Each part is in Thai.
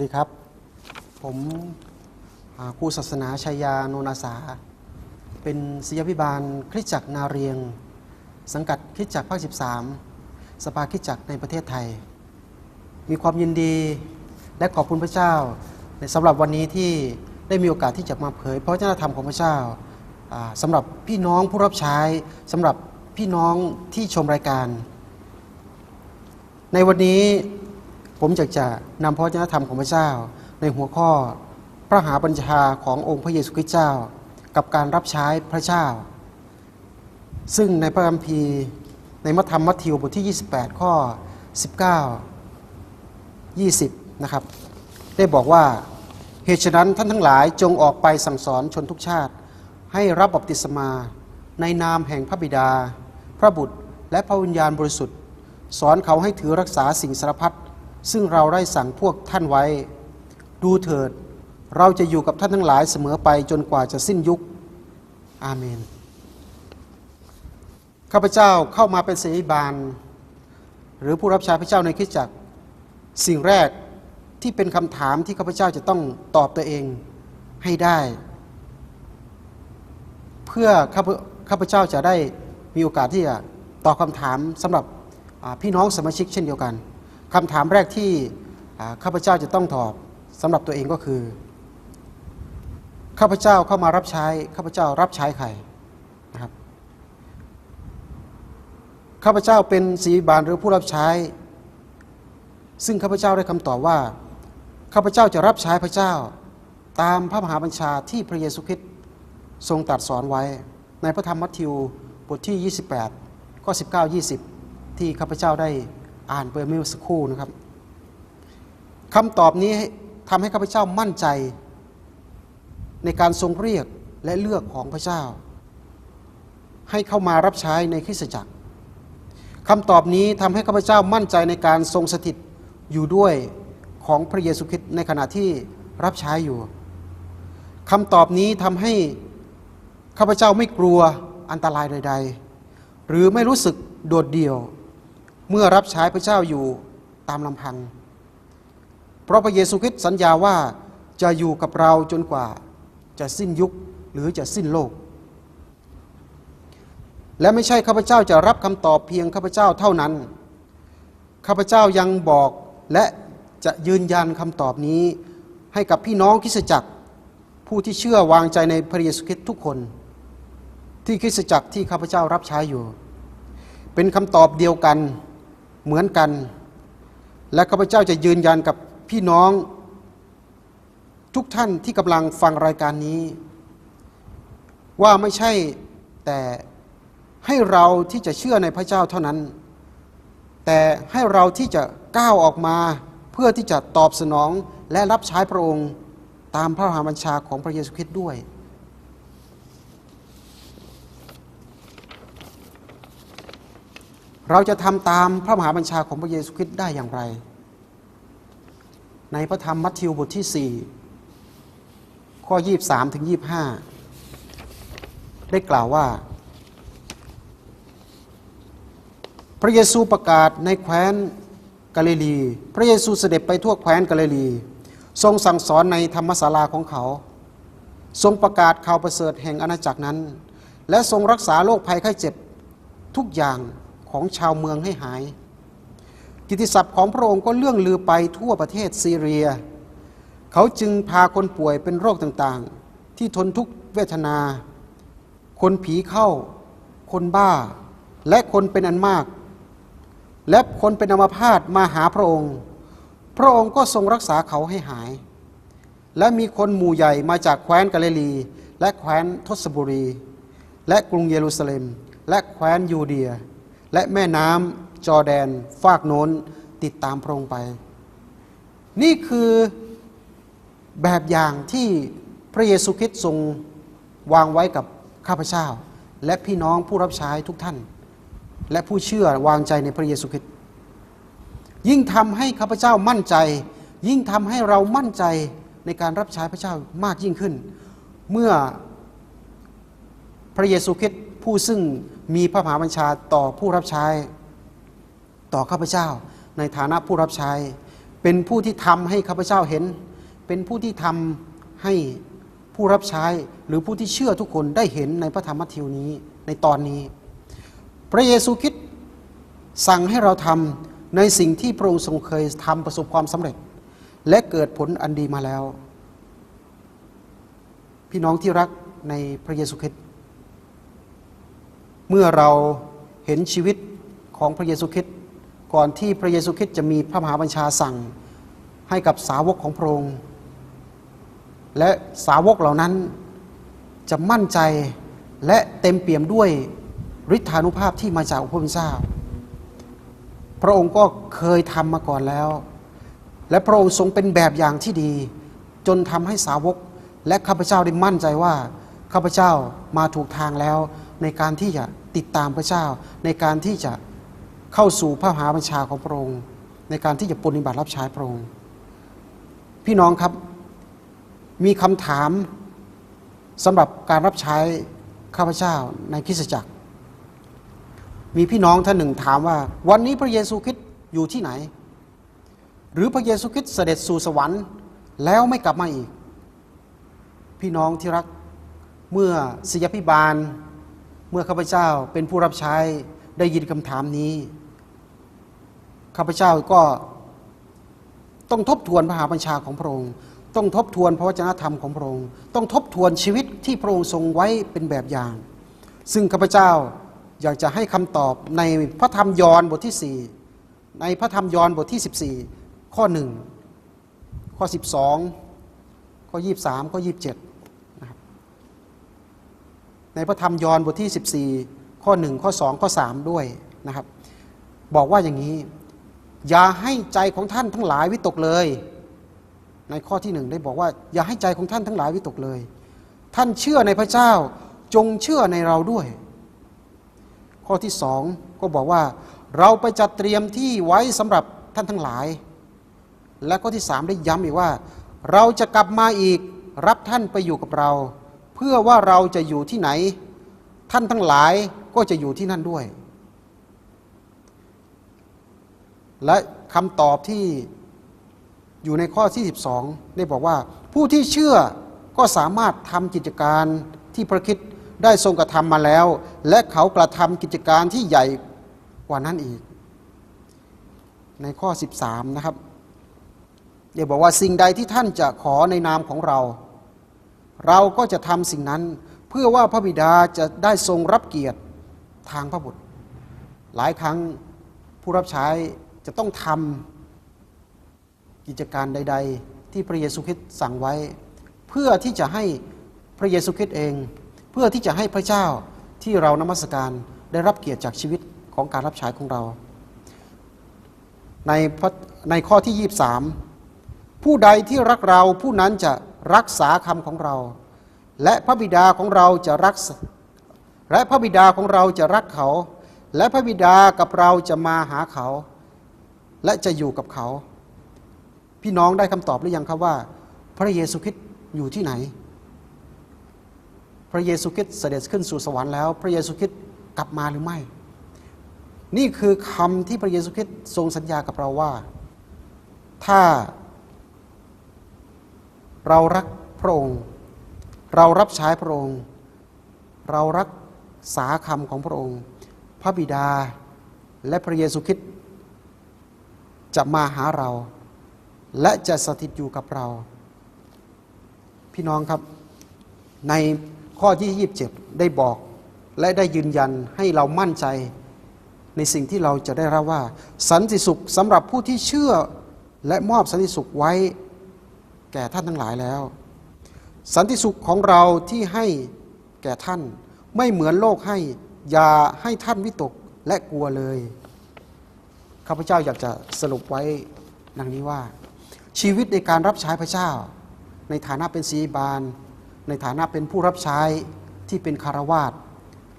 สวัสดีครับ ผมครูศาสนาชัยาโนนาสา เป็นศิยพิบาลคริสจักรนาเรียง สังกัดคริสจักรภาค 13 สภาคริสจักรในประเทศไทย มีความยินดีและขอบคุณพระเจ้าในสำหรับวันนี้ที่ได้มีโอกาสที่จะมาเผยพระวจนะธรรมของพระเจ้าสำหรับพี่น้องผู้รับใช้สำหรับพี่น้องที่ชมรายการ ในวันนี้ ผมอยากจะนำพระวจนะธรรมของพระเจ้า ในหัวข้อพระหาบัญชาขององค์พระเยซูคริสต์เจ้า กับการรับใช้พระเจ้า ซึ่งในพระคัมภีร์ในมัทธรรมมัทธิวบทที่ 28 ข้อ 19 20 นะครับ ได้บอกว่าเหตุฉะนั้นท่านทั้งหลายจงออกไปสั่งสอนชนทุกชาติ ให้รับบัพติศมา ในนามแห่งพระบิดา พระบุตรและพระวิญญาณบริสุทธิ์ สอนเขาให้ถือรักษาสิ่งสารพัด ซึ่งเราได้สั่งพวกท่านไว้ ดูเถิด เราจะอยู่กับท่านทั้งหลายเสมอไปจนกว่าจะสิ้นยุค อาเมน ข้าพเจ้าเข้ามาเป็นศิษยาบาล หรือผู้รับใช้พระเจ้าในคริสตจักร สิ่งแรกที่เป็นคำถามที่ข้าพเจ้าจะต้องตอบตัวเองให้ได้ เพื่อข้าพข้าพเจ้าจะได้มีโอกาสที่จะตอบคำถามสำหรับพี่น้องสมาชิกเช่นเดียวกัน คำถามแรกที่ข้าพเจ้าจะต้องตอบสำหรับตัวเองก็คือข้าพเจ้าเข้ามารับใช้ข้าพเจ้ารับใช้ใครนะครับข้าพเจ้าเป็นศิษยาบาลหรือผู้รับใช้ ซึ่งข้าพเจ้าได้คำตอบว่าข้าพเจ้าจะรับใช้พระเจ้า ตามพระมหาบัญชาที่พระเยซูคริสต์ทรงตรัสสอนไว้ ในพระธรรมมัทธิวบทที่ 28 ข้อ 19 20 ที่ข้าพเจ้าได้ อ่านไปเมื่อสักครู่นะครับคำตอบนี้ทำให้ข้าพเจ้ามั่นใจ ในการทรงเรียกและเลือกของพระเจ้า ให้เข้ามารับใช้ในคริสตจักรคำตอบนี้ทำให้ข้าพเจ้ามั่นใจในการทรงสถิตอยู่ด้วยของพระเยซูคริสต์ในขณะที่รับใช้อยู่คำตอบนี้ทำให้ข้าพเจ้าไม่กลัวอันตรายใด ๆ หรือไม่รู้สึกโดดเดี่ยว เมื่อรับใช้พระเจ้าอยู่ตามลำพัง เพราะพระเยซูคริสต์สัญญาว่าจะอยู่กับเราจนกว่าจะสิ้นยุคหรือจะสิ้นโลก และไม่ใช่ข้าพเจ้าจะรับคำตอบเพียงข้าพเจ้าเท่านั้น ข้าพเจ้ายังบอกและจะยืนยันคำตอบนี้ให้กับพี่น้องคริสตจักร ผู้ที่เชื่อวางใจในพระเยซูคริสต์ทุกคน ที่คริสตจักรที่ข้าพเจ้ารับใช้อยู่ เป็นคำตอบเดียวกัน เหมือนกัน และข้าพเจ้าจะยืนยันกับพี่น้องทุกท่านที่กำลังฟังรายการนี้ ว่าไม่ใช่แต่ให้เราที่จะเชื่อในพระเจ้าเท่านั้น แต่ให้เราที่จะก้าวออกมาเพื่อที่จะตอบสนองและรับใช้พระองค์ตามพระหาบัญชาของพระเยซูคริสต์ด้วย เราจะทำตามพระมหาบัญชาของพระเยซูคริสต์ได้อย่างไร ในพระธรรมมัทธิวบทที่ 4 ข้อ 23 ถึง 25 ได้กล่าวว่า พระเยซูประกาศในแคว้นกาลิลี พระเยซูเสด็จไปทั่วแคว้นกาลิลี ทรงสั่งสอนในธรรมศาลาของเขา ทรงประกาศข่าวประเสริฐแห่งอาณาจักรนั้น และทรงรักษาโรคภัยไข้เจ็บทุกอย่าง ของชาวเมืองให้หาย กิตติศัพท์ของพระองค์ก็เลื่องลือไปทั่วประเทศซีเรีย เขาจึงพาคนป่วยเป็นโรคต่างๆ ที่ทนทุกเวทนา คนผีเข้า คนบ้า และคนเป็นอันมาก และคนเป็นอัมพาตมาหาพระองค์ พระองค์ก็ทรงรักษาเขาให้หาย และมีคนหมู่ใหญ่มาจากแคว้นกาลิลีและแคว้นทศบุรี และกรุงเยรูซาเล็ม และแคว้นยูเดีย และแม่น้ำจอแดนฟากโน้นติดตามพระองค์ไป นี่คือแบบอย่างที่พระเยซูคริสต์ทรงวางไว้กับข้าพเจ้า และพี่น้องผู้รับใช้ทุกท่าน และผู้เชื่อวางใจในพระเยซูคริสต์ยิ่งทำให้ข้าพเจ้ามั่นใจ ยิ่งทำให้เรามั่นใจในการรับใช้พระเจ้ามากยิ่งขึ้น เมื่อพระเยซูคริสต์ผู้ซึ่ง มีพระมหาบัญชาต่อผู้รับใช้ ต่อข้าพเจ้า ในฐานะผู้รับใช้ เป็นผู้ที่ทำให้ข้าพเจ้าเห็น เป็นผู้ที่ทำให้ผู้รับใช้หรือผู้ที่เชื่อทุกคนได้เห็นในพระธรรมมัทธิวนี้ในตอนนี้ พระเยซูคริสต์สั่งให้เราทำในสิ่งที่พระองค์ทรงเคยทำประสบความสำเร็จ และเกิดผลอันดีมาแล้ว พี่น้องที่รักในพระเยซูคริสต์ เมื่อเราเห็นชีวิตของพระเยซูคริสต์ก่อนที่พระเยซูคริสต์จะมีพระมหาบัญชาสั่งให้กับสาวกของพระองค์ และสาวกเหล่านั้นจะมั่นใจและเต็มเปี่ยมด้วยฤทธานุภาพที่มาจากพระผู้เป็นเจ้าพระองค์ก็เคยทำมาก่อนแล้ว และพระองค์ทรงเป็นแบบอย่างที่ดี จนทำให้สาวกและข้าพเจ้าได้มั่นใจว่าข้าพเจ้ามาถูกทางแล้วในการที่จะ ติดตามพระเจ้า ในการที่จะเข้าสู่พระมหาบัญชาของพระองค์ ในการที่จะปฏิบัติรับใช้พระองค์ พี่น้องครับมีคำถามสำหรับการรับใช้ข้าพเจ้าในคริสตจักร มีพี่น้องท่านหนึ่งถามว่า วันนี้พระเยซูคริสต์อยู่ที่ไหน หรือพระเยซูคริสต์เสด็จสู่สวรรค์แล้วไม่กลับมาอีก พี่น้องที่รักเมื่อศิยพิบาล เมื่อข้าพเจ้าเป็นผู้รับใช้ได้ยินคำถามนี้ข้าพเจ้าก็ต้องทบทวนพระมหาบัญชาของพระองค์ ต้องทบทวนพระวจนะธรรมของพระองค์ ต้องทบทวนชีวิตที่พระองค์ทรงไว้เป็นแบบอย่าง ซึ่งข้าพเจ้าอยากจะให้คำตอบในพระธรรมยอห์นบทที่ 4 ในพระธรรมยอห์นบทที่ 14 ข้อ 1 ข้อ 12 ข้อ 23 ข้อ 27 ในพระธรรมยอห์นบทที่ 14 ข้อ 1 ข้อ 2 ข้อ 3 ด้วยนะครับ บอกว่าอย่างนี้ อย่าให้ใจของท่านทั้งหลายวิตกเลย ในข้อที่หนึ่งได้บอกว่า อย่าให้ใจของท่านทั้งหลายวิตกเลย ท่านเชื่อในพระเจ้าจงเชื่อในเราด้วย ข้อที่สองก็บอกว่า เราไปจัดเตรียมที่ไว้สำหรับท่านทั้งหลาย และข้อที่สามได้ย้ำอีกว่า เราจะกลับมาอีกรับท่านไปอยู่กับเรา พื่อว่าเราจะอยู่ที่ไหน ท่านทั้งหลายก็จะอยู่ที่นั่นด้วย และคำตอบที่อยู่ในข้อที่12 ได้บอกว่า ผู้ที่เชื่อก็สามารถทำกิจการที่พระคิดได้ทรงกระทำมาแล้ว และเขากระทำกิจการที่ใหญ่กว่านั้นอีก ในข้อ 13 นะครับได้บอกว่าสิ่งใดที่ท่านจะขอในนามของเรา เราก็จะทำสิ่งนั้น เพื่อว่าพระบิดาจะได้ทรงรับเกียรติทางพระบุตร หลายครั้งผู้รับใช้จะต้องทำกิจการใด ๆ ที่พระเยซูคริสต์สั่งไว้ เพื่อที่จะให้พระเยซูคริสต์เอง เพื่อที่จะให้พระเจ้าที่เรานมัสการได้รับเกียรติจากชีวิตของการรับใช้ของเรา ในในข้อที่ 23 ผู้ใดที่รักเราผู้นั้นจะ รักษาคำของเรา และพระบิดาของเราจะรักและพระบิดาของเราจะรักเขา และพระบิดากับเราจะมาหาเขา และจะอยู่กับเขา พี่น้องได้คำตอบหรือยังครับว่า พระเยซูคริสต์อยู่ที่ไหน พระเยซูคริสต์เสด็จขึ้นสู่สวรรค์แล้ว พระเยซูคริสต์กลับมาหรือไม่ นี่คือคำที่พระเยซูคริสต์ทรงสัญญากับเราว่า ถ้า เรารักพระองค์ เรารับใช้พระองค์ เรารักษาคำของพระองค์ พระบิดาและพระเยซูคริสต์จะมาหาเรา และจะสถิตอยู่กับเรา พี่น้องครับ ในข้อที่27ได้บอกและได้ยืนยันให้เรามั่นใจในสิ่งที่เราจะได้รับว่า สันติสุขสำหรับผู้ที่เชื่อและมอบสันติสุขไว้ แก่ท่านทั้งหลายแล้ว สันติสุขของเราที่ให้แก่ท่านไม่เหมือนโลกให้อย่าให้ท่านวิตกและกลัวเลยข้าพเจ้าอยากจะสรุปไว้ดังนี้ว่า ชีวิตในการรับใช้พระเจ้า ในฐานะเป็นศีบาล ในฐานะเป็นผู้รับใช้ที่เป็นคารวาส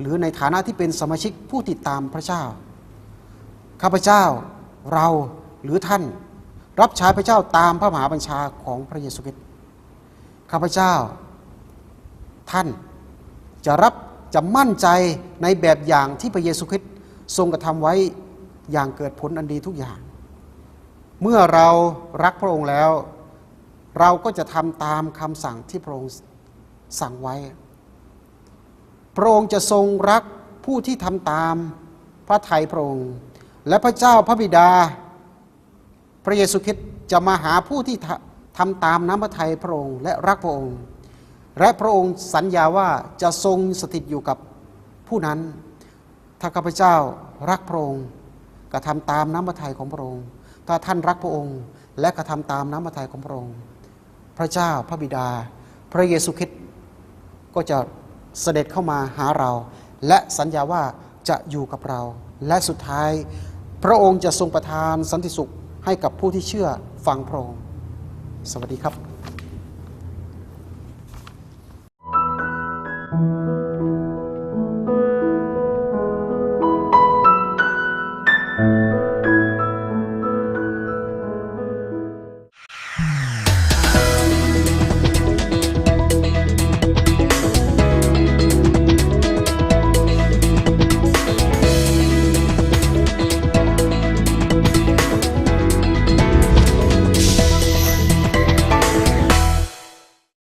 หรือในฐานะที่เป็นสมาชิกผู้ติดตามพระเจ้า ข้าพเจ้าเราหรือท่าน รับใช้พระเจ้าตามพระมหาบัญชาของพระเยซูคริสต์ข้าพเจ้า ท่านจะรับจะมั่นใจในแบบอย่างที่พระเยซูคริสต์ทรงกระทำไว้อย่างเกิดผลอันดีทุกอย่าง เมื่อเรารักพระองค์แล้ว เราก็จะทำตามคำสั่งที่พระองค์สั่งไว้ พระองค์จะทรงรักผู้ที่ทำตามพระทัยพระองค์ และพระเจ้าพระบิดา พระเยซูคริสต์จะมาหาผู้ที่ทำตามน้ำพระทัยพระองค์และรักพระองค์ และพระองค์สัญญาว่าจะทรงสถิตอยู่กับผู้นั้น ถ้าข้าพเจ้ารักพระองค์กระทำตามน้ำพระทัยของพระองค์ ถ้าท่านรักพระองค์ และกระทำตามน้ำพระทัยของพระองค์ พระเจ้าพระบิดา พระเยซูคริสต์ก็จะเสด็จเข้ามาหาเรา และสัญญาว่าจะอยู่กับเรา และสุดท้าย พระองค์จะทรงประทานสันติสุข ให้กับผู้ที่เชื่อฟังพระองค์สวัสดีครับ